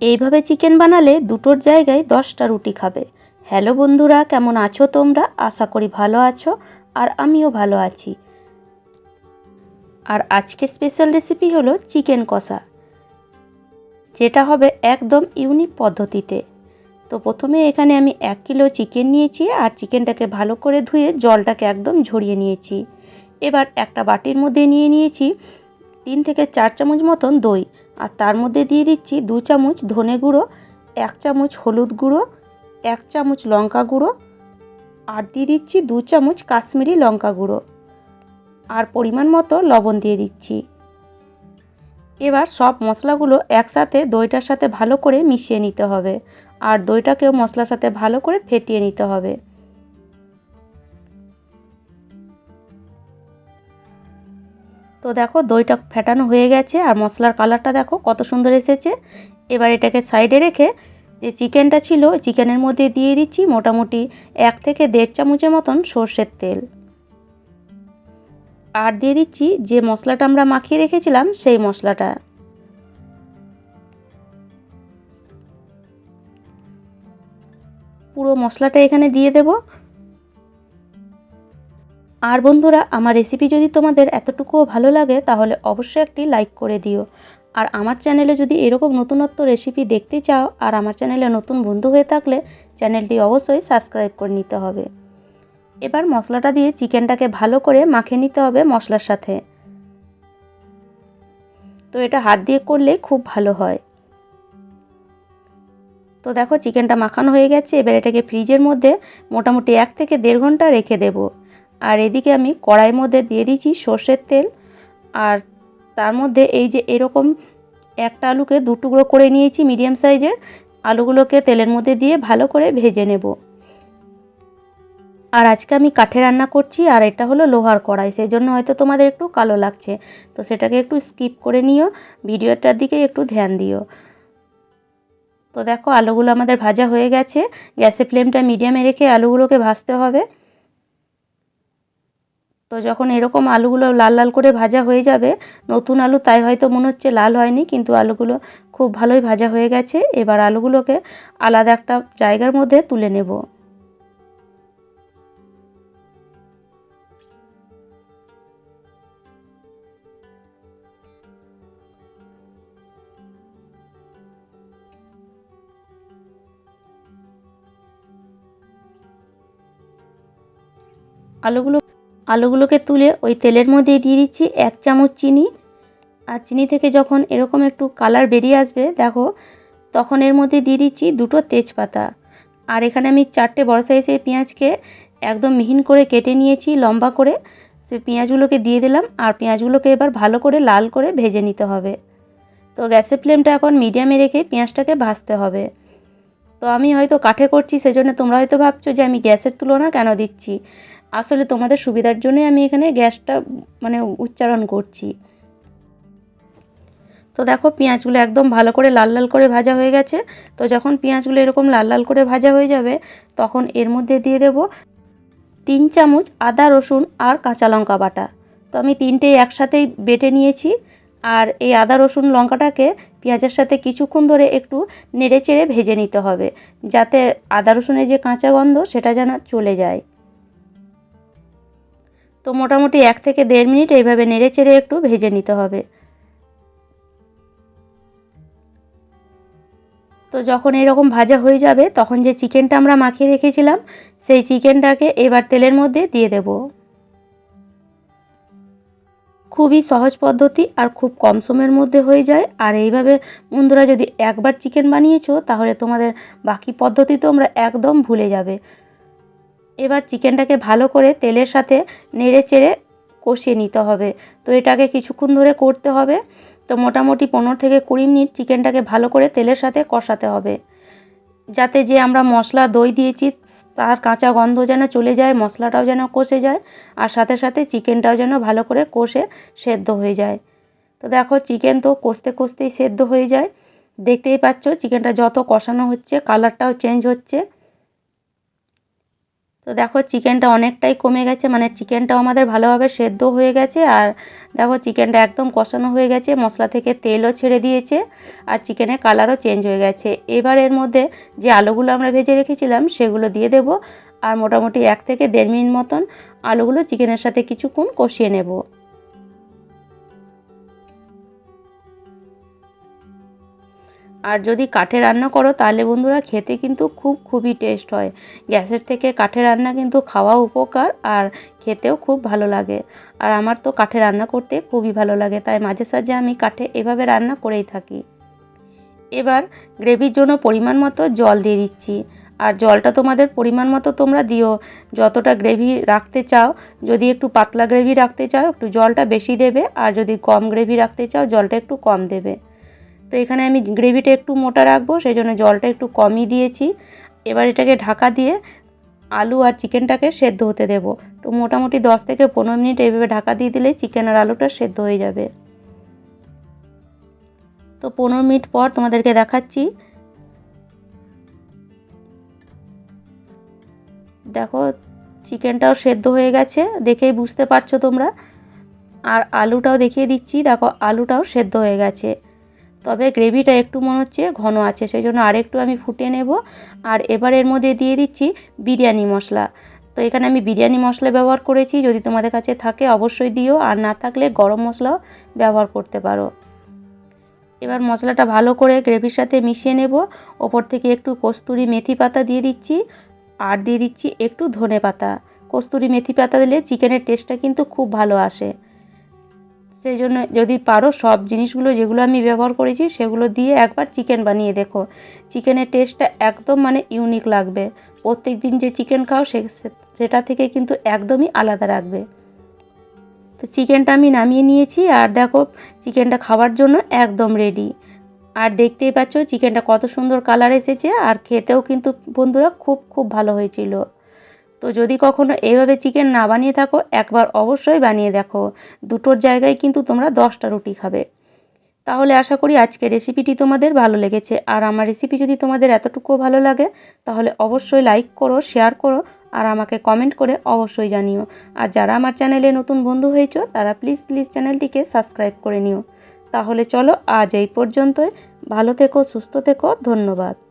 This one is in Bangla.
এইভাবে চিকেন বানালে দুটোর জায়গায় দশটা রুটি খাবে। হ্যালো বন্ধুরা, কেমন আছো তোমরা? আশা করি ভালো আছো, আর আমিও ভালো আছি। আর আজকের স্পেশাল রেসিপি হলো চিকেন কষা, যেটা হবে একদম ইউনিক পদ্ধতিতে। তো প্রথমে এখানে আমি এক কিলো চিকেন নিয়েছি, আর চিকেনটাকে ভালো করে ধুয়ে জলটাকে একদম ঝরিয়ে নিয়েছি। এবার একটা বাটির মধ্যে নিয়ে নিয়েছি তিন থেকে চার চামচ মতন দই, আর তার মধ্যে দিয়ে দিচ্ছি দু চামচ ধনে গুঁড়ো, এক চামচ হলুদ গুঁড়ো, এক চামচ লঙ্কা গুঁড়ো, আর দিয়ে দিচ্ছি দু চামচ কাশ্মীরি লঙ্কা গুঁড়ো। আর পরিমাণ মতো লবণ দিয়ে দিচ্ছি। এবার সব মশলাগুলো একসাথে দইটার সাথে ভালো করে মিশিয়ে নিতে হবে, আর দইটাকেও মশলার সাথে ভালো করে ফেটিয়ে নিতে হবে। তো দেখো দইটা ফেটানো হয়ে গেছে আর মশলার কালারটা দেখো কত সুন্দর এসেছে। এবার এটাকে সাইডে রেখে যে চিকেনটা ছিল চিকেনের মধ্যে দিয়ে দিচ্ছি মোটামুটি এক থেকে দেড় চামচের মতন সর্ষের তেল। আর দিয়ে দিচ্ছি যে মশলাটা আমরা মাখিয়ে রেখেছিলাম সেই মশলাটা। পুরো মশলাটা এখানে দিয়ে দেব। আর বন্ধুরা, আমার রেসিপি যদি তোমাদের এতটুকুও ভালো লাগে, তাহলে অবশ্যই একটি লাইক করে দিও। আর আমার চ্যানেলে যদি এরকম নতুনত্ব রেসিপি দেখতে চাও, আর আমার চ্যানেলে নতুন বন্ধু হয়ে থাকলে চ্যানেলটি অবশ্যই সাবস্ক্রাইব করে নিতে হবে। এবার মশলাটা দিয়ে চিকেনটাকে ভালো করে মাখে নিতে হবে মশলার সাথে। তো এটা হাত দিয়ে করলে খুব ভালো হয়। তো দেখো চিকেনটা মাখানো হয়ে গেছে। এবার এটাকে ফ্রিজের মধ্যে মোটামুটি এক থেকে দেড় ঘণ্টা রেখে দেব। আর এদিকে আমি কড়াইয়ের মধ্যে দিয়ে দিচ্ছি সর্ষের তেল। আর তার মধ্যে এই যে এরকম একটা আলুকে দু টুকরো করে নিয়েছি মিডিয়াম সাইজের। আলুগুলোকে তেলের মধ্যে দিয়ে ভালো করে ভেজে নেব। আর আজকে আমি কাঠে রান্না করছি আর এটা হলো লোহার কড়াই। সেই জন্য হয়তো তোমাদের একটু কালো লাগছে। তো সেটাকে একটু স্কিপ করে নিও, ভিডিওটার দিকে একটু ধ্যান দিও। তো দেখো আলুগুলো আমাদের ভাজা হয়ে গেছে। গ্যাসের ফ্লেমটা মিডিয়ামে রেখে আলুগুলোকে ভাজতে হবে। তো যখন এরকম আলুগুলো লাল লাল করে ভাজা হয়ে যাবে, নতুন আলু তাই হয়তো মনে হচ্ছে লাল হয়নি, কিন্তু আলুগুলো খুব ভালোই ভাজা হয়ে গেছে। এবার আলুগুলোকে আলাদা একটা জায়গার মধ্যে তুলে নেব। আলুগুলো আলুগুলোকে তুলে ওই তেলের মধ্যে দিয়ে দিচ্ছি এক চামচ চিনি। আর চিনি থেকে যখন এরকম একটু কালার বেরিয়ে আসবে, দেখো, তখন এর মধ্যে দিয়ে দিচ্ছি দুটো তেজপাতা। আর এখানে আমি চারটে বড় সাইজের পেঁয়াজকে একদম মিহিন করে কেটে নিয়েছি, লম্বা করে। সে পেঁয়াজগুলোকে দিয়ে দিলাম, আর পেঁয়াজগুলোকে এবার ভালো করে লাল করে ভেজে নিতে হবে। তো গ্যাসের ফ্লেমটা এখন মিডিয়ামে রেখে পেঁয়াজটাকে ভাজতে হবে। তো আমি হয়তো কাঠে করছি, সেজন্য তোমরা হয়তো ভাবছ যে আমি গ্যাসের তুলনা কেন দিচ্ছি? আসলে তোমাদের সুবিধার জন্যই আমি এখানে গ্যাসটা মানে উচ্চারণ করছি। তো দেখো, পেঁয়াজগুলো একদম ভালো করে লাল লাল করে ভাজা হয়ে গেছে। তো যখন পেঁয়াজগুলো এরকম লাল লাল করে ভাজা হয়ে যাবে, তখন এর মধ্যে দিয়ে দেব তিন চামচ আদা, রসুন আর কাঁচা লঙ্কা বাটা। তো আমি তিনটে একসাথেই বেটে নিয়েছি। আর এই আদা, রসুন, লঙ্কাটাকে পেঁয়াজের সাথে কিছুক্ষণ ধরে একটু নেড়ে চেড়ে ভেজে নিতে হবে, যাতে আদা, রসুনের যে কাঁচা গন্ধ, সেটা যেন চলে যায়। তো মোটামুটি এক থেকে দেড় মিনিট এইভাবে নেড়ে চেড়ে একটু ভেজে নিতে হবে। তো যখন এরকম ভাজা হয়ে যাবে, তখন যে চিকেনটা আমরা মাখিয়ে রেখেছিলাম, সেই চিকেনটাকে এবার তেলের মধ্যে দিয়ে দেব। খুবই সহজ পদ্ধতি আর খুব কম সময়ের মধ্যে হয়ে যায়। আর এইভাবে বন্ধুরা যদি একবার চিকেন বানিয়েছো, তাহলে তোমাদের বাকি পদ্ধতি তোমরা একদম ভুলে যাবে। এবার চিকেনটাকে ভালো করে তেলের সাথে নেড়ে চেড়ে কষিয়ে নিতে হবে। তো এটাকে কিছুক্ষণ ধরে করতে হবে। তো মোটামুটি পনেরো থেকে কুড়ি মিনিট চিকেনটাকে ভালো করে তেলের সাথে কষাতে হবে। যাতে যে আমরা মশলা দই দিয়েছি, তার কাঁচা গন্ধ যেন চলে যায়, মশলাটাও যেন কষে যায়, আর সাথে সাথে চিকেনটাও যেন ভালো করে কষে সেদ্ধ হয়ে যায়। তো দেখো, চিকেন তো কষতে কষতেই সেদ্ধ হয়ে যায়। দেখতেই পাচ্ছ, চিকেনটা যত কষানো হচ্ছে, কালারটাও চেঞ্জ হচ্ছে। তো দেখো চিকেনটা অনেকটাই কমে গেছে মানে চিকেনটাও আমাদের ভালোভাবে সেদ্ধ হয়ে গেছে আর দেখো চিকেনটা একদম কষানো হয়ে গেছে, মশলা থেকে তেলও ছেড়ে দিয়েছে আর চিকেনের কালারও চেঞ্জ হয়ে গেছে। এবার এর মধ্যে যে আলুগুলো আমরা ভেজে রেখেছিলাম সেগুলো দিয়ে দেব আর মোটামুটি এক থেকে দেড় মিনিট মতন আলুগুলো চিকেনের সাথে কিছুক্ষণ কষিয়ে নেব। আর যদি কাঠে রান্না করো, তাহলে বন্ধুরা খেতে কিন্তু খুব, খুবই টেস্ট হয়। গ্যাসের থেকে কাঠে রান্না কিন্তু খাওয়া উপকার আর খেতেও খুব ভালো লাগে। আর আমার তো কাঠে রান্না করতে খুবই ভালো লাগে, তাই মাঝে সাঝে আমি কাঠে এভাবে রান্না করেই থাকি। এবার গ্রেভির জন্য পরিমাণ মতো জল দিয়ে দিচ্ছি। আর জলটা তোমাদের পরিমাণ মতো তোমরা দিও। যতটা গ্রেভি রাখতে চাও, যদি একটু পাতলা গ্রেভি রাখতে চাও, একটু জলটা বেশি দেবে। আর যদি কম গ্রেভি রাখতে চাও, জলটা একটু কম দেবে। তো এখানে আমি গ্রেভিটা একটু মোটা রাখব সেই জন্য জলটা একটু কমই দিয়েছি। এবার এটাকে ঢাকা দিয়ে আলু আর চিকেনটাকে সেদ্ধ হতে দেব। তো মোটামুটি দশ থেকে পনেরো মিনিট এইভাবে ঢাকা দিয়ে দিলেই চিকেন আর আলুটা সেদ্ধ হয়ে যাবে। তো পনেরো মিনিট পর তোমাদেরকে দেখাচ্ছি। দেখো, চিকেনটাও সেদ্ধ হয়ে গেছে, দেখেই বুঝতে পারছ তোমরা। আর আলুটাও দেখিয়ে দিচ্ছি, দেখো আলুটাও সেদ্ধ হয়ে গেছে। তবে গ্রেভিটা একটু মনে হচ্ছে ঘন আছে সেই জন্য আরেকটু আমি ফুটে নেব। আর এবার এর মধ্যে দিয়ে দিচ্ছি বিরিয়ানি মশলা। তো এখানে আমি বিরিয়ানি মশলা ব্যবহার করেছি, যদি তোমাদের কাছে থাকে অবশ্যই দিও, আর না থাকলে গরম মশলাও ব্যবহার করতে পারো। এবার মশলাটা ভালো করে গ্রেভির সাথে মিশিয়ে নেব। ওপর থেকে একটু কস্তুরি মেথি পাতা দিয়ে দিচ্ছি, আর দিয়ে দিচ্ছি একটু ধনে পাতা। কস্তুরি মেথি পাতা দিলে চিকেনের টেস্টটা কিন্তু খুব ভালো আসে। সেই জন্য যদি পারো সব জিনিসগুলো যেগুলো আমি ব্যবহার করেছি সেগুলো দিয়ে একবার চিকেন বানিয়ে দেখো। চিকেনের টেস্টটা একদম মানে ইউনিক লাগবে। প্রত্যেক দিন যে চিকেন খাও সে সেটা থেকে কিন্তু একদমই আলাদা রাখবে তো চিকেনটা আমি নামিয়ে নিয়েছি আর দেখো চিকেনটা খাওয়ার জন্য একদম রেডি আর দেখতেই পাচ্ছ চিকেনটা কত সুন্দর কালার এসেছে আর খেতেও কিন্তু বন্ধুরা খুব খুব ভালো হয়েছিল। তো যদি কখনো এইভাবে চিকেন না বানিয়ে থাকো, একবার অবশ্যই বানিয়ে দেখো। দুটোর জায়গায় কিন্তু তোমরা দশটা রুটি খাবে। তাহলে আশা করি আজকে রেসিপিটি তোমাদের ভালো লেগেছে। আর আমার রেসিপি যদি তোমাদের এতটুকু ভালো লাগে, তাহলে অবশ্যই লাইক করো শেয়ার করো, আর আমাকে কমেন্ট করে অবশ্যই জানিও। আর যারা আমার চ্যানেলে নতুন বন্ধু হয়েছো, তারা প্লিজ প্লিজ চ্যানেলটিকে সাবস্ক্রাইব করে নিও। তাহলে চলো আজ এই পর্যন্তই। ভালো থেকো, সুস্থ থেকো, ধন্যবাদ।